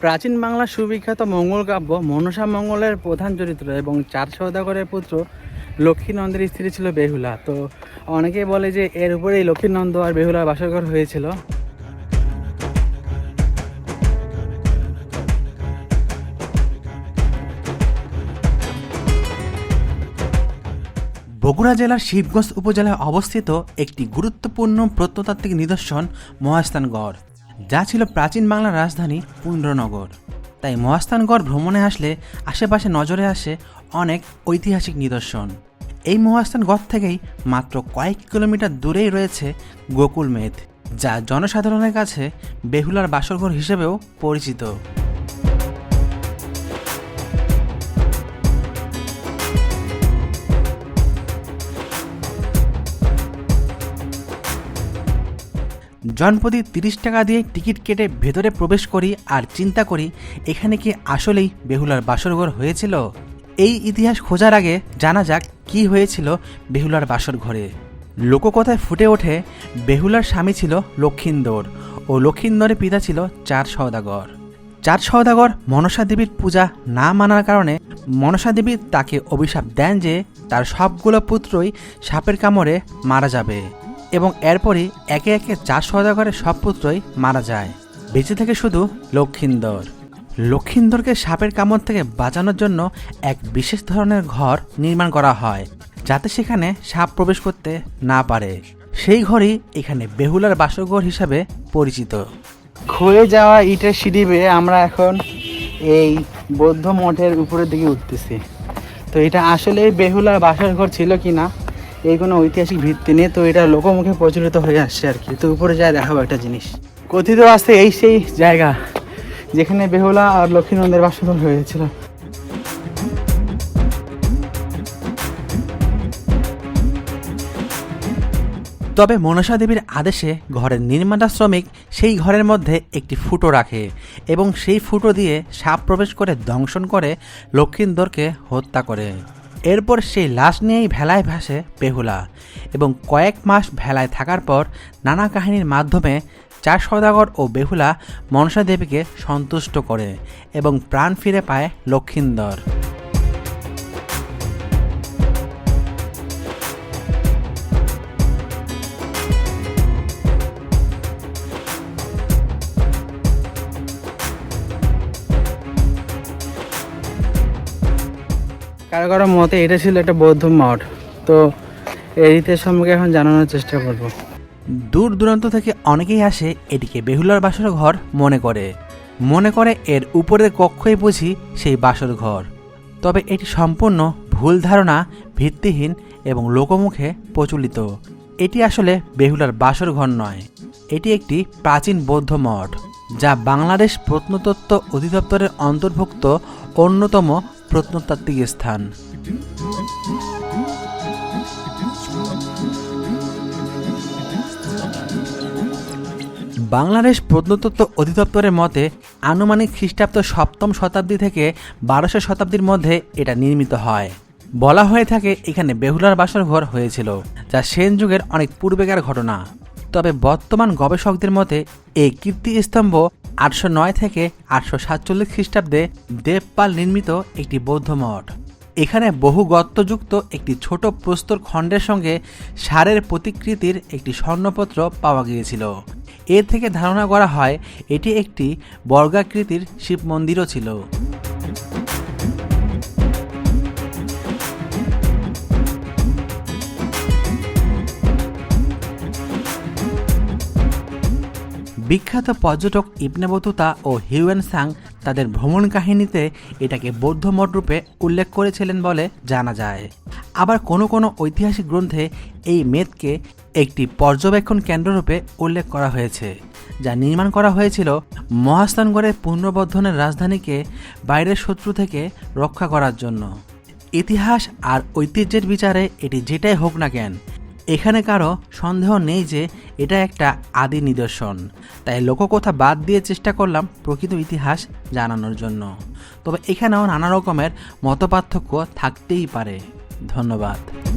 প্রাচীন বাংলার সুবিখ্যাত মঙ্গল কাব্য মনসা মঙ্গলের প্রধান চরিত্র এবং চার সৌদাগরের পুত্র লক্ষ্মীনন্দের স্ত্রী ছিল বেহুলা। তো অনেকে বলে যে এর উপরেই লক্ষ্মীনন্দ আর বেহুলার বাসরঘর হয়েছিল। বগুড়া জেলার শিবগঞ্জ উপজেলায় অবস্থিত একটি গুরুত্বপূর্ণ প্রত্নতাত্ত্বিক নিদর্শন মহাস্থানগড় যা ছিল প্রাচীন বাংলার রাজধানী পুণ্ড্রনগর তাই মহাস্থানগড় ভ্রমণে আসলে আশেপাশে নজরে আসে অনেক ঐতিহাসিক নিদর্শন। এই মহাস্থানগড় থেকেই মাত্র কয়েক কিলোমিটার দূরেই রয়েছে গোকুল মেদ যা জনসাধারণের কাছে বেহুলার বাসরঘর হিসেবেও পরিচিত। জনপ্রতি তিরিশ টাকা দিয়ে টিকিট কেটে ভেতরে প্রবেশ করি আর চিন্তা করি, এখানে কি আসলেই বেহুলার বাসরঘর হয়েছিল? এই ইতিহাস খোঁজার আগে জানা যাক কি হয়েছিল বেহুলার বাসর ঘরে লোককথায় ফুটে ওঠে, বেহুলার স্বামী ছিল লক্ষিন্দর ও লক্ষিন্দরের পিতা ছিল চার সওদাগর। চার সওদাগর মনসা দেবীর পূজা না মানার কারণে মনসা দেবী তাকে অভিশাপ দেন যে তার সবগুলো পুত্রই সাপের কামড়ে মারা যাবে। এবং এরপরই একে একে চার সওদাগরের সব পুত্রই মারা যায়। বেঁচে থাকে শুধু লক্ষিন্দর। লক্ষিন্দরকে সাপের কামড় থেকে বাঁচানোর জন্য এক বিশেষ ধরনের ঘর নির্মাণ করা হয়, যাতে সেখানে সাপ প্রবেশ করতে না পারে। সেই ঘরই এখানে বেহুলার বাসঘর হিসাবে পরিচিত। ক্ষয়ে যাওয়া ইটের সিঁড়ি বেয়ে আমরা এখন এই বৌদ্ধ মঠের উপরের দিকে উঠতেছি। তো এটা আসলে বেহুলার বাসার ঘর ছিল কি না এই কোনো ঐতিহাসিক ভিত্তি নেই, তো এটা লোকমুখে প্রচলিত হয়ে আসছে আর কি। তো উপরে যায় দেখাবো একটা জিনিস। কথিত আছে এই সেই জায়গা, যেখানে বেহুলা আর লক্ষ্মীনন্দের বাসঘর হয়েছিল। তবে মনসা দেবীর আদেশে ঘরের নির্মাতা শ্রমিক সেই ঘরের মধ্যে একটি ফুটো রাখে এবং সেই ফুটো দিয়ে সাপ প্রবেশ করে দংশন করে লক্ষিন্দরকে হত্যা করে। এরপর সেই লাশ নিয়েই ভেলায় ভাসে বেহুলা এবং কয়েক মাস ভেলায় থাকার পর নানা কাহিনীর মাধ্যমে চার সদাগর ও বেহুলা মনসা দেবীকে সন্তুষ্ট করে এবং প্রাণ ফিরে পায় লক্ষিন্দর। কারও কারও মতে এটা ছিল একটা বৌদ্ধ মঠ। তো এই সম্পর্কে এখন জানানোর চেষ্টা করব। দূর দূরান্ত থেকে অনেকেই আসে এটিকে বেহুলার বাসর ঘর মনে করে। মনে করে এর উপরের কক্ষই বুঝি সেই বাসর ঘর। তবে এটি সম্পূর্ণ ভুল ধারণা, ভিত্তিহীন এবং লোকমুখে প্রচলিত। এটি আসলে বেহুলার বাসর ঘর নয়। এটি একটি প্রাচীন বৌদ্ধ মঠ, যা বাংলাদেশ প্রত্নতত্ত্ব অধিদপ্তরের অন্তর্ভুক্ত অন্যতম প্রত্নতাত্ত্বিক স্থান। বাংলাদেশ প্রত্নতত্ত্ব অধিদপ্তরের মতে, আনুমানিক খ্রিস্টাব্দ সপ্তম শতাব্দী থেকে বারোশো শতাব্দীর মধ্যে এটা নির্মিত হয়। বলা হয়ে থাকে, এখানে বেহুলার বাসর ঘর হয়েছিল, যা সেন যুগের অনেক পূর্বেকার ঘটনা। তবে বর্তমান গবেষকদের মতে, এই কীর্তিস্তম্ভ আটশো নয় থেকে আটশো সাতচল্লিশ খ্রিস্টাব্দে দেবপাল নির্মিত একটি বৌদ্ধ মঠ। এখানে বহু গর্তযুক্ত একটি ছোট প্রস্তর খণ্ডের সঙ্গে সারের প্রতিকৃতির একটি স্বর্ণপত্র পাওয়া গিয়েছিল। এর থেকে ধারণা করা হয়, এটি একটি বর্গাকৃতির শিব মন্দিরও ছিল। বিখ্যাত পর্যটক ইবনে বতুতা ও হিউয়েন সাং তাদের ভ্রমণ কাহিনীতে এটাকে বৌদ্ধ মঠ রূপে উল্লেখ করেছিলেন বলে জানা যায়। আবার কোনো কোনো ঐতিহাসিক গ্রন্থে এই মেদকে একটি পর্যবেক্ষণ কেন্দ্ররূপে উল্লেখ করা হয়েছে, যা নির্মাণ করা হয়েছিল মহাস্থানগড়ের পুনর্বর্ধনের রাজধানীকে বাইরের শত্রু থেকে রক্ষা করার জন্য। ইতিহাস আর ঐতিহ্যের বিচারে এটি যেটাই হোক না কেন এখানে কারও সন্দেহ নেই যে এটা একটা আদি নিদর্শন। তাই লোককথা বাদ দিয়ে চেষ্টা করলাম প্রকৃত ইতিহাস জানানোর জন্য। তবে এখানেও নানা রকমের মতপার্থক্য থাকতেই পারে। ধন্যবাদ।